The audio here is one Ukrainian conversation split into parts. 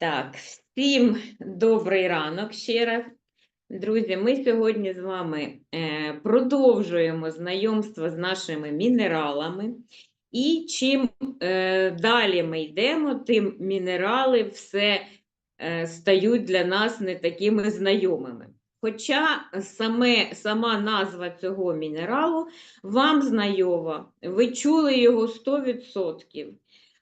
Так, всім добрий ранок ще раз. Друзі, ми сьогодні з вами е, продовжуємо знайомство з нашими мінералами. І чим е, далі ми йдемо, тим мінерали все е, стають для нас не такими знайомими. Хоча саме, сама назва цього мінералу вам знайома, ви чули його 100%.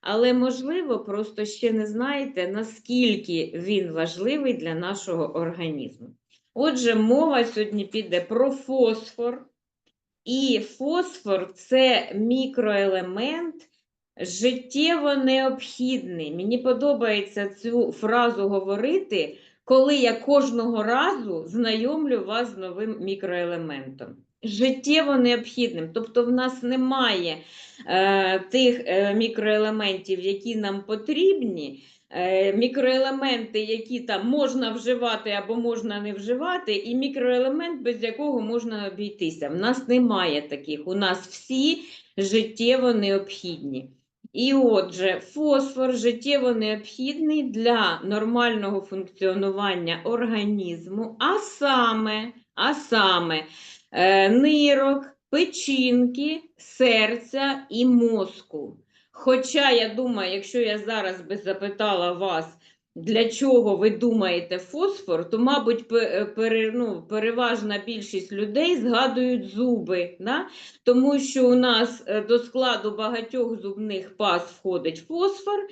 Але, можливо, просто ще не знаєте, наскільки він важливий для нашого організму. Отже, мова сьогодні піде про фосфор. І фосфор це мікроелемент життєво необхідний. Мені подобається цю фразу говорити, коли я кожного разу знайомлю вас з новим мікроелементом. Життєво необхідним. Тобто, в нас немає е, тих е, мікроелементів, які нам потрібні. Е, мікроелементи, які там можна вживати або можна не вживати, і мікроелемент, без якого можна обійтися. В нас немає таких. У нас всі життєво необхідні. І отже, фосфор життєво необхідний для нормального функціонування організму, а саме, а саме нирок, печінки, серця і мозку. Хоча я думаю, якщо я зараз би запитала вас, для чого ви думаєте фосфор, то, мабуть, пере, ну, переважна більшість людей згадують зуби, да? тому що у нас е, до складу багатьох зубних паст входить фосфор,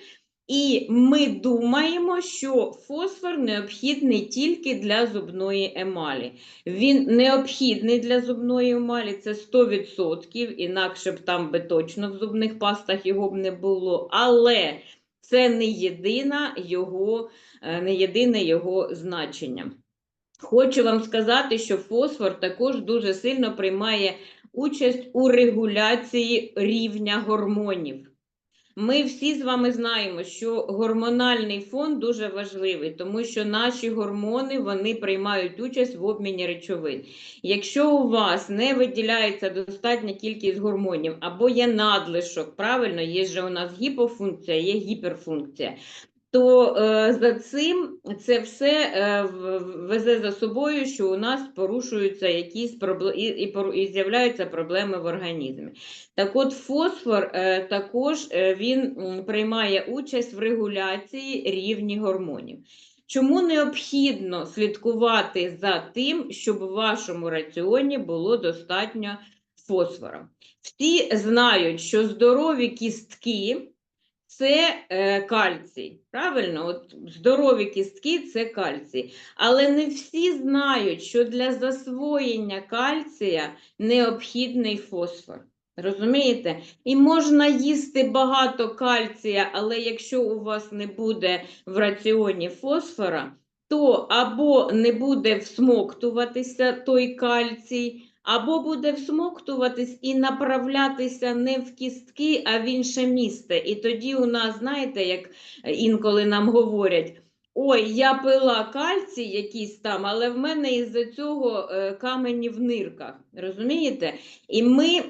і ми думаємо, що фосфор необхідний тільки для зубної емалі. Він необхідний для зубної емалі, це 100%, інакше б там би точно в зубних пастах його б не було. Але це не, єдина його, е, не єдине його значення. Хочу вам сказати, що фосфор також дуже сильно приймає участь у регуляції рівня гормонів. Ми всі з вами знаємо, що гормональний фон дуже важливий, тому що наші гормони вони приймають участь в обміні речовин. Якщо у вас не виділяється достатня кількість гормонів або є надлишок, правильно, є ж у нас гіпофункція, є гіперфункція. То е, за цим це все е, везе за собою, що у нас порушуються якісь проблеми і, з'являються проблеми в організмі. Так от фосфор е, також він приймає участь в регуляції рівні гормонів. Чому необхідно слідкувати за тим, щоб у вашому раціоні було достатньо фосфора? Всі знають, що здорові кістки це е, кальцій. Правильно, от здорові кістки це кальцій. Але не всі знають, що для засвоєння кальція необхідний фосфор. Розумієте? І можна їсти багато кальція, але якщо у вас не буде в раціоні фосфора, то або не буде всмоктуватися той кальцій, або буде всмоктуватись і направлятися не в кістки, а в інше місце. І тоді у нас, знаєте, як інколи нам говорять. Ой, я пила кальцій якийсь там, але в мене із-за цього е, камені в нирках. Розумієте? І ми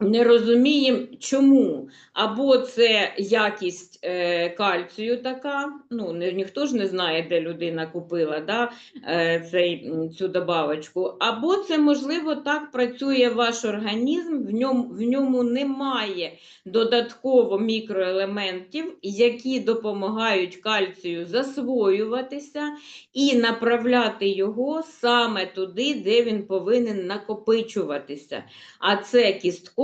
не розуміємо, чому. Або це якість е, кальцію така, ну не, ніхто ж не знає, де людина купила да, е, цей, цю добавочку. Або це, можливо, так працює ваш організм, в ньому, в ньому немає додатково мікроелементів, які допомагають кальцію засвоюватися і направляти його саме туди, де він повинен накопичуватися. А це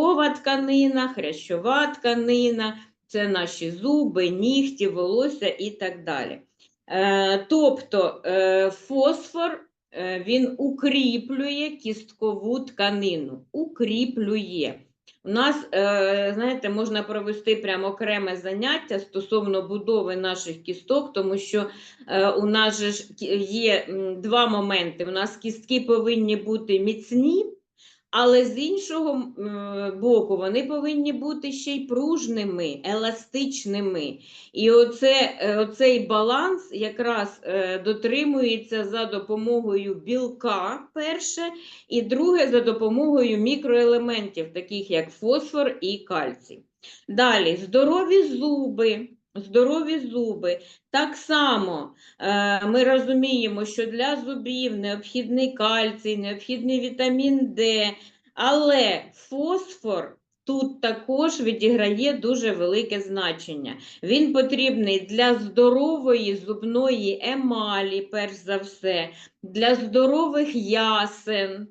кісткова тканина, хрящова тканина, це наші зуби, нігті, волосся і так далі. Е, тобто е, фосфор е, він укріплює кісткову тканину, укріплює. У нас, знаєте, можна провести прямо окреме заняття стосовно будови наших кісток, тому що у нас же є два моменти. У нас кістки повинні бути міцні, але з іншого е, боку, вони повинні бути ще й пружними, еластичними. І оце, е, оцей баланс якраз е, дотримується за допомогою білка, перше, і друге за допомогою мікроелементів, таких як фосфор і кальцій. Далі, здорові зуби. Здорові зуби. Так само е, ми розуміємо, що для зубів необхідний кальцій, необхідний вітамін Д, але фосфор тут також відіграє дуже велике значення. Він потрібний для здорової зубної емалі, перш за все, для здорових ясен.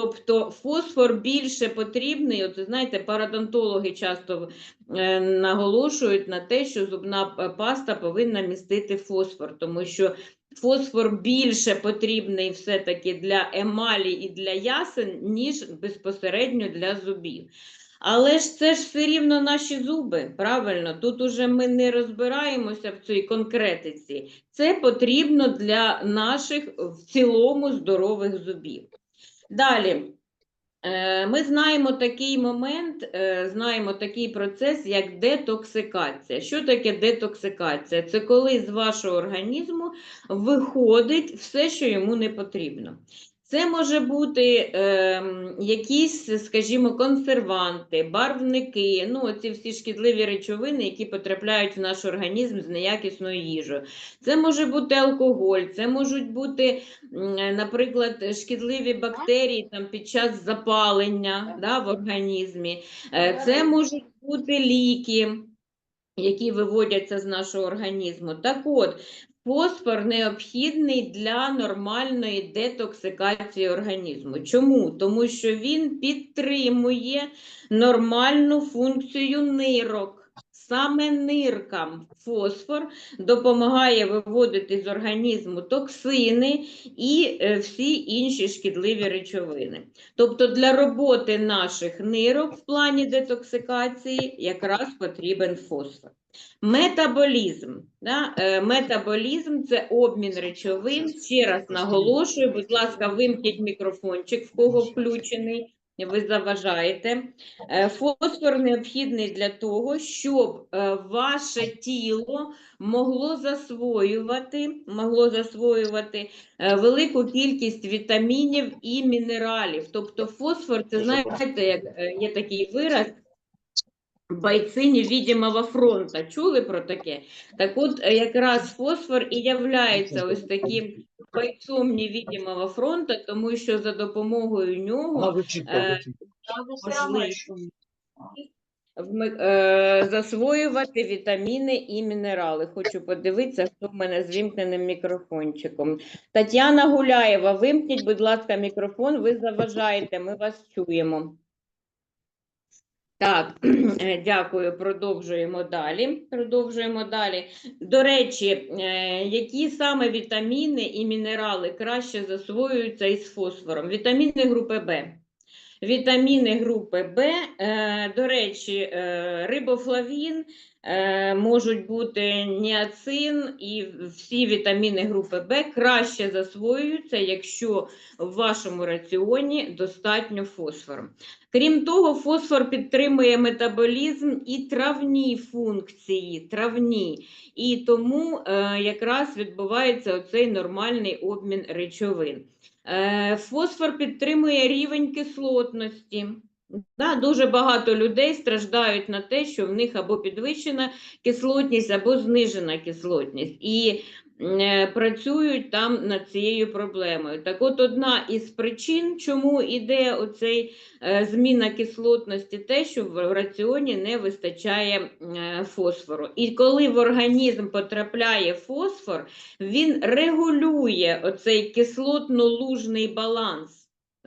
Тобто фосфор більше потрібний, от знаєте, парадонтологи часто е, наголошують на те, що зубна паста повинна містити фосфор, тому що фосфор більше потрібний все-таки для емалі і для ясен, ніж безпосередньо для зубів. Але ж це ж все рівно наші зуби, правильно? Тут уже ми не розбираємося в цій конкретиці. Це потрібно для наших в цілому здорових зубів. Далі. Е, Ми знаємо такий момент, е, знаємо такий процес, як детоксикація. Що таке детоксикація? Це коли з вашого організму виходить все, що йому не потрібно. Це може бути е, якісь, скажімо, консерванти, барвники, ну, ці всі шкідливі речовини, які потрапляють в наш організм з неякісною їжею. Це може бути алкоголь, це можуть бути, наприклад, шкідливі бактерії там, під час запалення да, в організмі. Е, Це можуть бути ліки, які виводяться з нашого організму. Так от, фосфор необхідний для нормальної детоксикації організму. Чому? Тому що він підтримує нормальну функцію нирок. Саме ниркам фосфор допомагає виводити з організму токсини і е, всі інші шкідливі речовини. Тобто для роботи наших нирок в плані детоксикації якраз потрібен фосфор. Метаболізм. Да? е, Метаболізм це обмін речовин. Ще раз наголошую, будь ласка, вимкніть мікрофончик, в кого включений. Ви заважаєте. Е, Фосфор необхідний для того, щоб е, ваше тіло могло засвоювати, могло засвоювати велику кількість вітамінів і мінералів. Тобто фосфор, це знаєте, як є такий вираз. Бойці невидимого фронта. Чули про таке? Так от е, якраз фосфор і являється ось таким бойцом невидимого фронту, тому що за допомогою нього Е, е, засвоювати вітаміни і мінерали. Хочу подивитися, хто в мене з вимкненим мікрофончиком. Тетяна Гуляєва, вимкніть, будь ласка, мікрофон, ви заважаєте, ми вас чуємо. Так, е, дякую. Продовжуємо далі. Продовжуємо далі. До речі, е, які саме вітаміни і мінерали краще засвоюються із фосфором? Вітаміни групи В. Вітаміни групи Б, е, до речі, е, рибофлавін, е, можуть бути ніацин і всі вітаміни групи Б краще засвоюються, якщо в вашому раціоні достатньо фосфору. Крім того, фосфор підтримує метаболізм і травні функції, травні. І тому якраз відбувається оцей нормальний обмін речовин. Е, Фосфор підтримує рівень кислотності. Да, дуже багато людей страждають на те, що в них або підвищена кислотність, або знижена кислотність. І працюють там над цією проблемою. Так от одна із причин, чому йде оцей е, зміна кислотності, те, що в раціоні не вистачає е, фосфору. І коли в організм потрапляє фосфор, він регулює оцей кислотно-лужний баланс.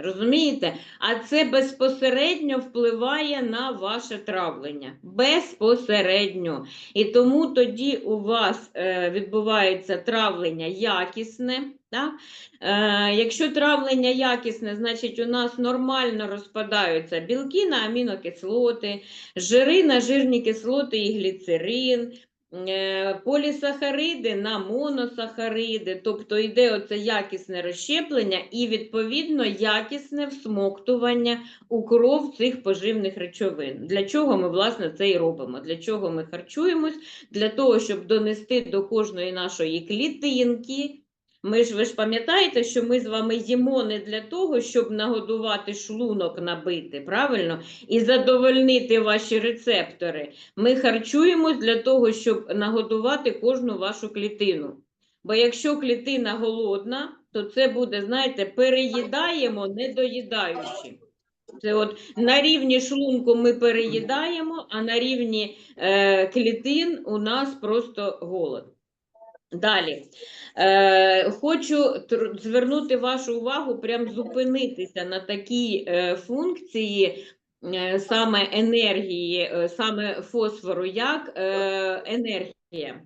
Розумієте? А це безпосередньо впливає на ваше травлення. Безпосередньо. І тому тоді у вас е, відбувається травлення якісне. Так? Е, якщо травлення якісне, значить у нас нормально розпадаються білки на амінокислоти, жири на жирні кислоти і гліцерин, полісахариди на моносахариди, тобто йде оце якісне розщеплення і, відповідно, якісне всмоктування у кров цих поживних речовин. Для чого ми, власне, це і робимо? Для чого ми харчуємось? Для того, щоб донести до кожної нашої клітинки Ми ж ви ж пам'ятаєте, що ми з вами їмо не для того, щоб нагодувати шлунок набити, правильно? І задовольнити ваші рецептори. Ми харчуємось для того, щоб нагодувати кожну вашу клітину. Бо якщо клітина голодна, то це буде, знаєте, переїдаємо, не доїдаючи. Це от на рівні шлунку ми переїдаємо, а на рівні е, клітин у нас просто голод. Далі. Е, хочу звернути вашу увагу, прям зупинитися на такій е, функції е, саме енергії, е, саме фосфору, як е, енергія.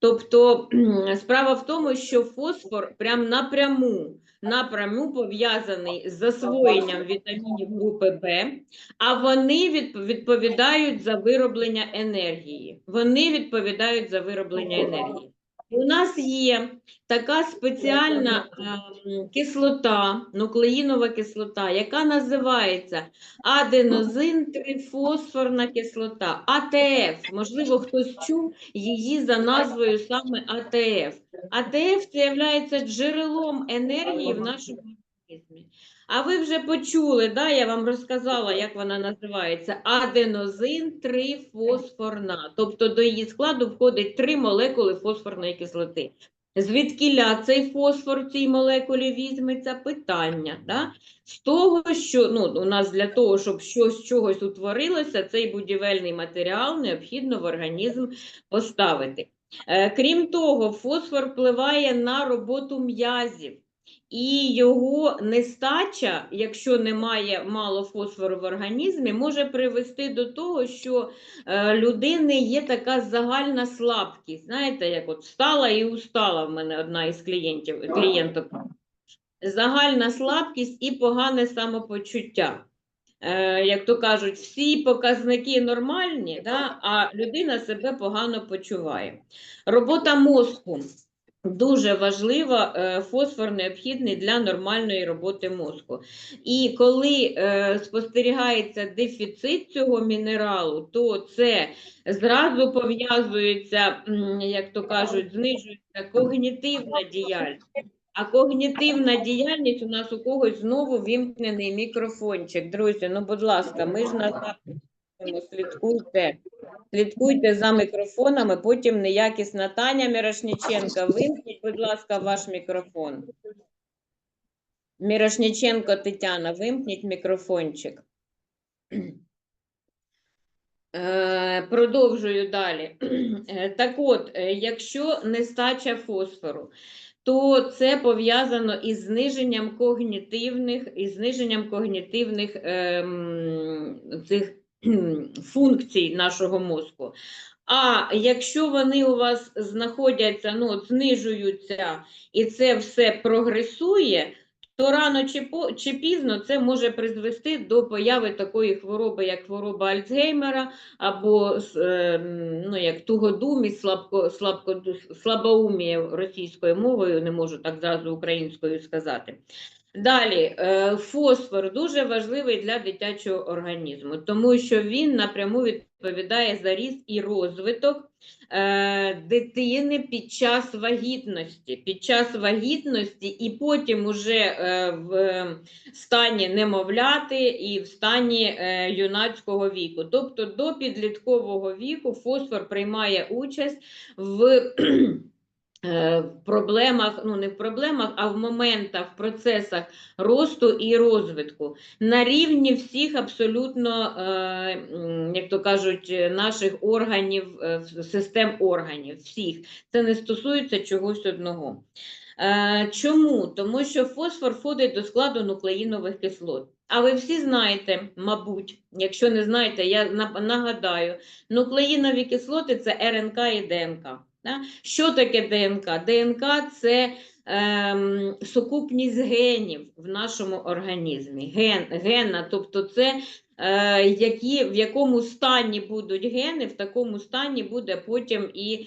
Тобто справа в тому, що фосфор прям напряму, напряму пов'язаний з засвоєнням вітамінів групи Б, а вони відп- відповідають за вироблення енергії. Вони відповідають за вироблення енергії. У нас є така спеціальна е, кислота, нуклеїнова кислота, яка називається аденозин трифосфорна кислота, АТФ. Можливо, хтось чув її за назвою саме АТФ. АТФ це є джерелом енергії в нашому. А ви вже почули, да, я вам розказала, як вона називається аденозин трифосфорна. Тобто до її складу входить три молекули фосфорної кислоти. Звідкіля цей фосфор в цій молекулі візьметься? Питання. Да? З того, що ну, у нас для того, щоб щось чогось утворилося, цей будівельний матеріал необхідно в організм поставити. Е, Крім того, фосфор впливає на роботу м'язів. І його нестача, якщо немає мало фосфору в організмі, може привести до того, що е, людини є така загальна слабкість. Знаєте, як от встала і устала в мене одна із клієнтів, клієнток. Загальна слабкість і погане самопочуття. Е, як то кажуть, всі показники нормальні, да, а людина себе погано почуває. Робота мозку. Дуже важлива, е, фосфор необхідний для нормальної роботи мозку. І коли е, спостерігається дефіцит цього мінералу, то це зразу пов'язується, як то кажуть, знижується когнітивна діяльність. А когнітивна діяльність у нас у когось знову вімкнений мікрофончик. Друзі, ну будь ласка, ми ж на слідкуйте. Слідкуйте за мікрофонами, потім неякісна Таня Мірошніченка. Вимкніть, будь ласка, ваш мікрофон. Мірошніченко Тетяна, вимкніть мікрофончик. Е, Продовжую далі. Е, Так от, е, якщо нестача фосфору, то це пов'язано із зниженням когнітивних, із зниженням когнітивних ем, цих функцій нашого мозку. А якщо вони у вас знаходяться, ну, знижуються, і це все прогресує, то рано чи, по, чи пізно це може призвести до появи такої хвороби, як хвороба Альцгеймера, або ем, ну, як тугодумість, слабко, слабко, слабоумія російською мовою, не можу так зразу українською сказати. Далі, е, фосфор дуже важливий для дитячого організму, тому що він напряму відповідає за ріст і розвиток е, дитини під час вагітності. Під час вагітності і потім уже е, в стані немовляти і в стані юнацького віку. Тобто до підліткового віку фосфор приймає участь в в проблемах, ну не в проблемах, а в моментах, в процесах росту і розвитку на рівні всіх абсолютно, е, як то кажуть, е, наших органів, е, систем органів, всіх. Це не стосується чогось одного. Е, Чому? Тому що фосфор входить до складу нуклеїнових кислот. А ви всі знаєте, мабуть, якщо не знаєте, я нагадаю, нуклеїнові кислоти це РНК і ДНК. Що таке ДНК? ДНК це ем, сукупність генів в нашому організмі. Ген, гена, тобто це е, які, в якому стані будуть гени, в такому стані буде потім і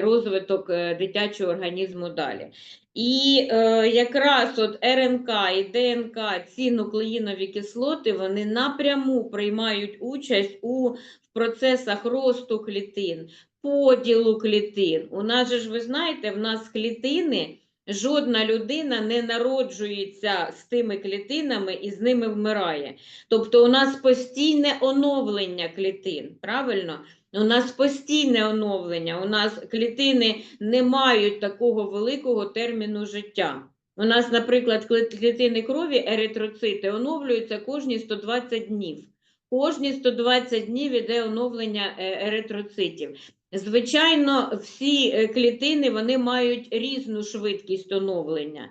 розвиток е, дитячого організму далі. І е, якраз от РНК і ДНК, ці нуклеїнові кислоти, вони напряму приймають участь у в процесах росту клітин, поділу клітин. У нас же ж ви знаєте, в нас клітини жодна людина не народжується з тими клітинами і з ними вмирає. Тобто у нас постійне оновлення клітин, правильно? У нас постійне оновлення, у нас клітини не мають такого великого терміну життя. У нас, наприклад, клітини крові, еритроцити, оновлюються кожні 120 днів. Кожні 120 днів іде оновлення е, еритроцитів. Звичайно, всі е, клітини вони мають різну швидкість оновлення,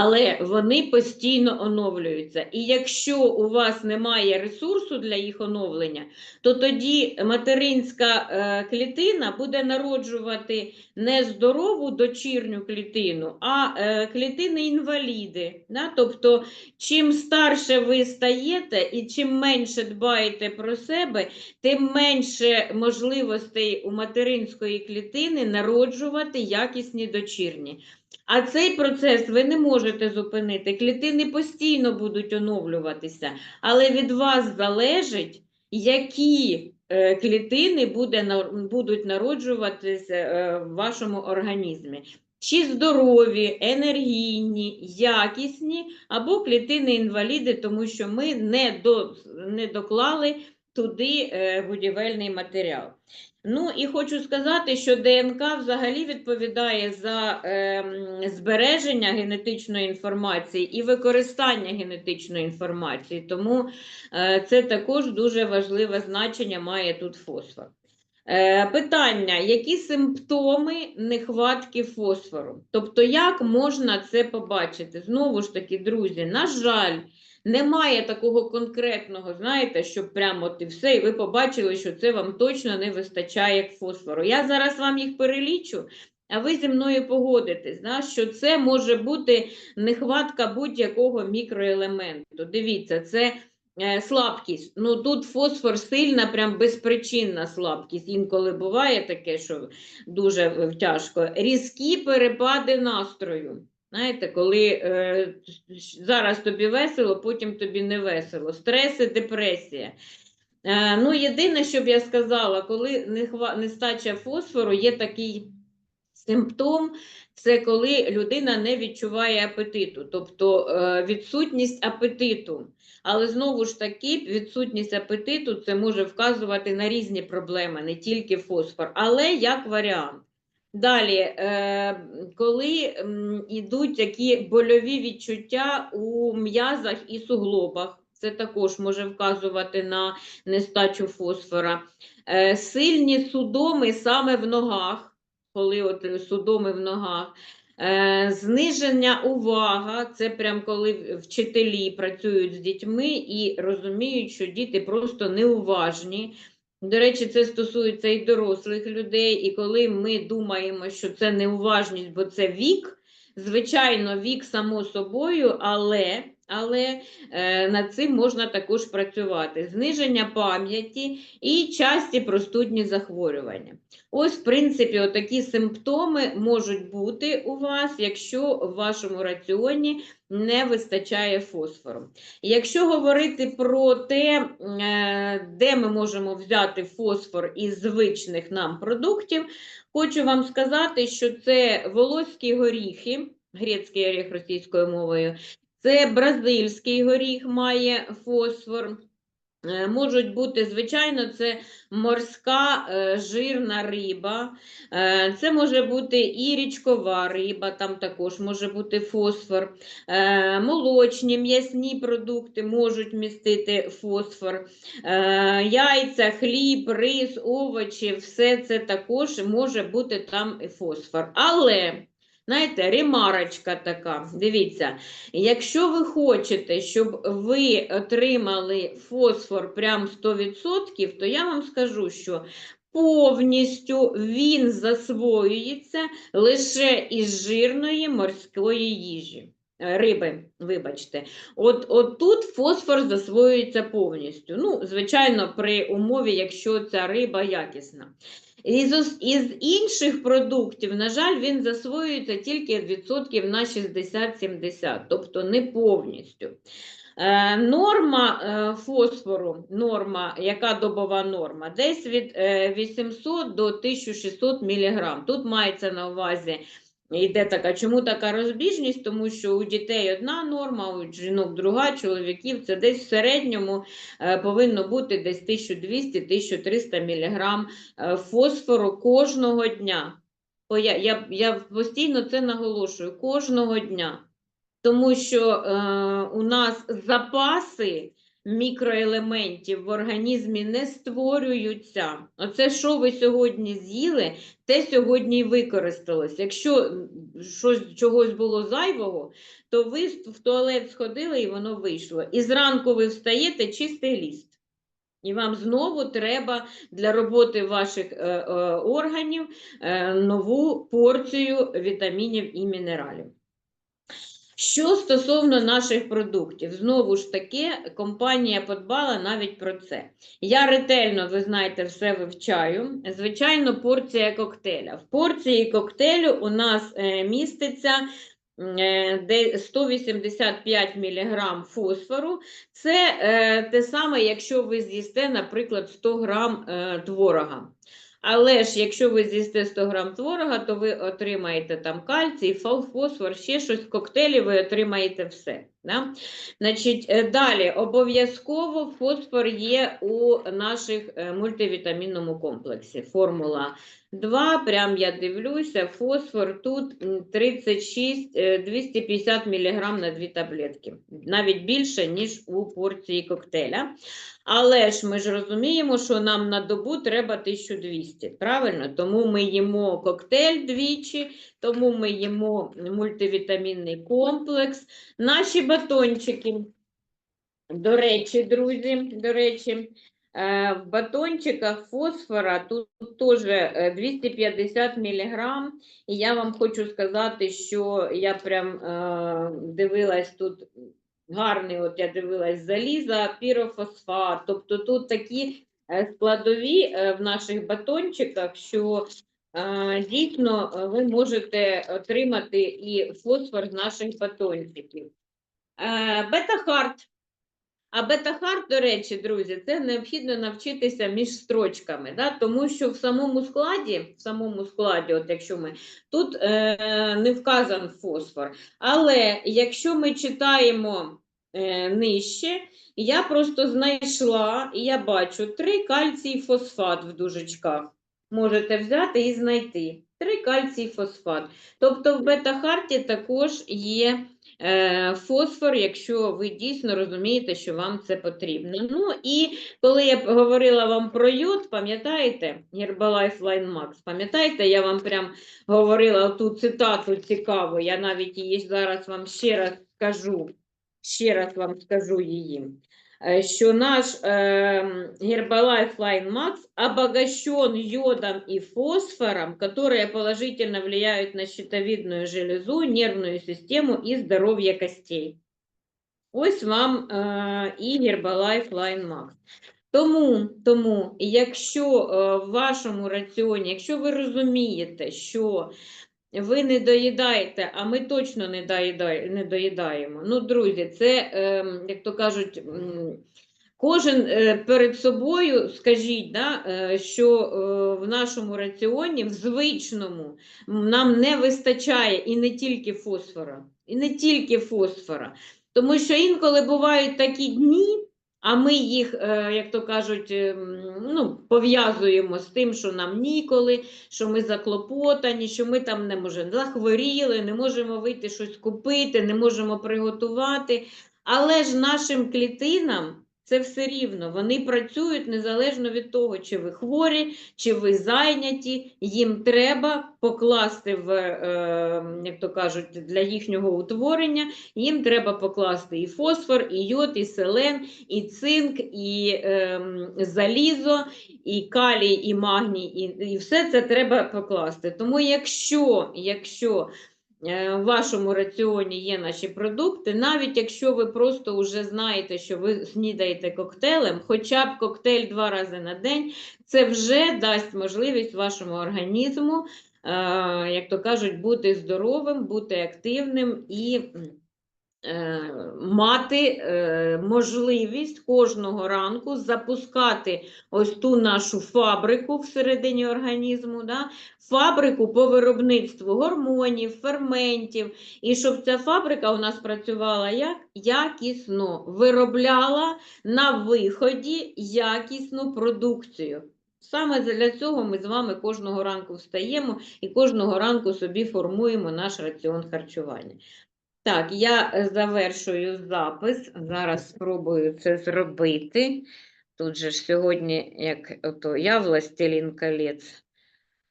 але вони постійно оновлюються. І якщо у вас немає ресурсу для їх оновлення, то тоді материнська е, клітина буде народжувати не здорову дочірню клітину, а е, клітини-інваліди. Да? Тобто, чим старше ви стаєте і чим менше дбаєте про себе, тим менше можливостей у материнської клітини народжувати якісні дочірні. А цей процес ви не можете зупинити. Клітини постійно будуть оновлюватися, але від вас залежить, які е, клітини буде, будуть народжуватися е, в вашому організмі. Чи здорові, енергійні, якісні, або клітини-інваліди, тому що ми не, до, не доклали туди е, будівельний матеріал. Ну і хочу сказати, що ДНК взагалі відповідає за ем, збереження генетичної інформації і використання генетичної інформації, тому е, це також дуже важливе значення має тут фосфор. Е, питання: які симптоми нехватки фосфору? Тобто, як можна це побачити? Знову ж таки, друзі, на жаль, немає такого конкретного, знаєте, що прямо от і все, і ви побачили, що це вам точно не вистачає фосфору. Я зараз вам їх перелічу, а ви зі мною погодитесь, да, що це може бути нехватка будь-якого мікроелементу. Дивіться, це е, слабкість. Ну тут фосфор сильна, прям безпричинна слабкість. Інколи буває таке, що дуже тяжко. Різкі перепади настрою. Знаєте, коли е, зараз тобі весело, потім тобі не весело. Стрес і депресія. Е, ну, єдине, що б я сказала, коли нестача фосфору, є такий симптом, це коли людина не відчуває апетиту, тобто е, відсутність апетиту. Але знову ж таки, відсутність апетиту це може вказувати на різні проблеми, не тільки фосфор, але як варіант. Далі, е, коли м, ідуть такі больові відчуття у м'язах і суглобах, це також може вказувати на нестачу фосфора. Е, сильні судоми саме в ногах, коли от судоми в ногах. Е, зниження увага, це прям коли вчителі працюють з дітьми і розуміють, що діти просто неуважні. До речі, це стосується і дорослих людей, і коли ми думаємо, що це неуважність, бо це вік, звичайно, вік само собою, але, але е, над цим можна також працювати. Зниження пам'яті і часті простудні захворювання. Ось, в принципі, отакі симптоми можуть бути у вас, якщо в вашому раціоні не вистачає фосфору. Якщо говорити про те, е, де ми можемо взяти фосфор із звичних нам продуктів, хочу вам сказати, що це волоські горіхи, грецький горіх російською мовою, це бразильський горіх має фосфор. Е, Можуть бути, звичайно, це морська е, жирна риба, е, це може бути і річкова риба, там також може бути фосфор. Молочні м'ясні продукти можуть містити фосфор. Яйця, хліб, рис, овочі, все це також може бути там фосфор. Але, знаєте, ремарочка така, дивіться, якщо ви хочете, щоб ви отримали фосфор прям 100%, то я вам скажу, що повністю він засвоюється лише із жирної морської їжі. Риби, вибачте. От, от тут фосфор засвоюється повністю. Ну, звичайно, при умові, якщо ця риба якісна. Ос- із інших продуктів, на жаль, він засвоюється тільки відсотків на 60-70, тобто не повністю. Е, норма е, фосфору, норма, яка добова норма, десь від е, 800 до 1600 мг. Тут мається на увазі йде така, чому така розбіжність? Тому що у дітей одна норма, у жінок друга, чоловіків це десь в середньому е, повинно бути десь 1200-1300 мг е, фосфору кожного дня. Я, я, я постійно це наголошую кожного дня. Тому що е, у нас запаси мікроелементів в організмі не створюються. Оце, що ви сьогодні з'їли, те сьогодні і використалось. Якщо щось чогось було зайвого, то ви в туалет сходили і воно вийшло. І зранку ви встаєте чистий ліст. І вам знову треба для роботи ваших е, е, органів е, нову порцію вітамінів і мінералів. Що стосовно наших продуктів, знову ж таки, компанія подбала навіть про це. Я ретельно, ви знаєте, все вивчаю. Звичайно, порція коктейля. В порції коктейлю у нас е, міститься е, де 185 мг фосфору. Це е, те саме, якщо ви з'їсте, наприклад, 100 грам е, творога. Але ж якщо ви з'їсте 100 грам творога, то ви отримаєте там кальцій, фосфор, ще щось в коктейлі, ви отримаєте все. Да? Значить, е, далі обов'язково фосфор є у наших е, мультивітамінному комплексі. Формула 2, прям я дивлюся, фосфор тут 36, е, 250 мг на дві таблетки. Навіть більше, ніж у порції коктейля. Але ж ми ж розуміємо, що нам на добу треба 1200, правильно? Тому ми їмо коктейль двічі, тому ми їмо мультивітамінний комплекс. Наші батончики, до речі, друзі, до речі, е, в батончиках фосфора тут теж е, 250 мг. І я вам хочу сказати, що я прям е, дивилась тут гарний, от я дивилась, заліза, пірофосфат. Тобто тут такі е, складові е, в наших батончиках, що е, дійсно е, ви можете отримати і фосфор з наших батончиків. Е, Бета-хард. А бета-хард, до речі, друзі, це необхідно навчитися між строчками, да? тому що в самому складі, в самому складі, от якщо ми тут е, не вказан фосфор. Але якщо ми читаємо е, нижче, я просто знайшла, і я бачу три кальцій фосфат в дужечках. Можете взяти і знайти. Три кальцій фосфат. Тобто в бета-харті також є е, фосфор, якщо ви дійсно розумієте, що вам це потрібно. Ну і коли я говорила вам про йод, пам'ятаєте, Herbalife Line Max, пам'ятаєте, я вам прям говорила ту цитату цікаву, я навіть її зараз вам ще раз скажу, ще раз вам скажу її. Е, Що наш е, Herbalife Line Max обогащен йодом и фосфором, которые положительно влияют на щитовидную железу, нервную систему и здоровье костей. Ось вам е, і Herbalife Line Max. Тому, тому, якщо в вашому раціоні, якщо ви розумієте, що ви не доїдаєте, а ми точно не, доїдай, не доїдаємо. Ну, друзі, це, е, як то кажуть, кожен е, перед собою скажіть, да, е, що е, в нашому раціоні, в звичному, нам не вистачає і не тільки фосфора, і не тільки фосфора. Тому що інколи бувають такі дні, а ми їх, е, як то кажуть, ем, ну, пов'язуємо з тим, що нам ніколи, що ми заклопотані, що ми там не можемо захворіли, не можемо вийти щось купити, не можемо приготувати. Але ж нашим клітинам це все рівно. Вони працюють незалежно від того, чи ви хворі, чи ви зайняті. Їм треба покласти в, е, як то кажуть, для їхнього утворення, їм треба покласти і фосфор, і йод, і селен, і цинк, і ем, залізо, і калій, і магній, і, і все це треба покласти. Тому якщо, якщо е, в вашому раціоні є наші продукти, навіть якщо ви просто вже знаєте, що ви снідаєте коктейлем, хоча б коктейль два рази на день, це вже дасть можливість вашому організму, е, як то кажуть, бути здоровим, бути активним і е, мати е, можливість кожного ранку запускати ось ту нашу фабрику всередині організму, да? фабрику по виробництву гормонів, ферментів, і щоб ця фабрика у нас працювала як? якісно, виробляла на виході якісну продукцію. Саме для цього ми з вами кожного ранку встаємо і кожного ранку собі формуємо наш раціон харчування. Так, я завершую запис. Зараз спробую це зробити. Тут же ж сьогодні, як ото я властелін колець.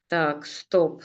Так, стоп.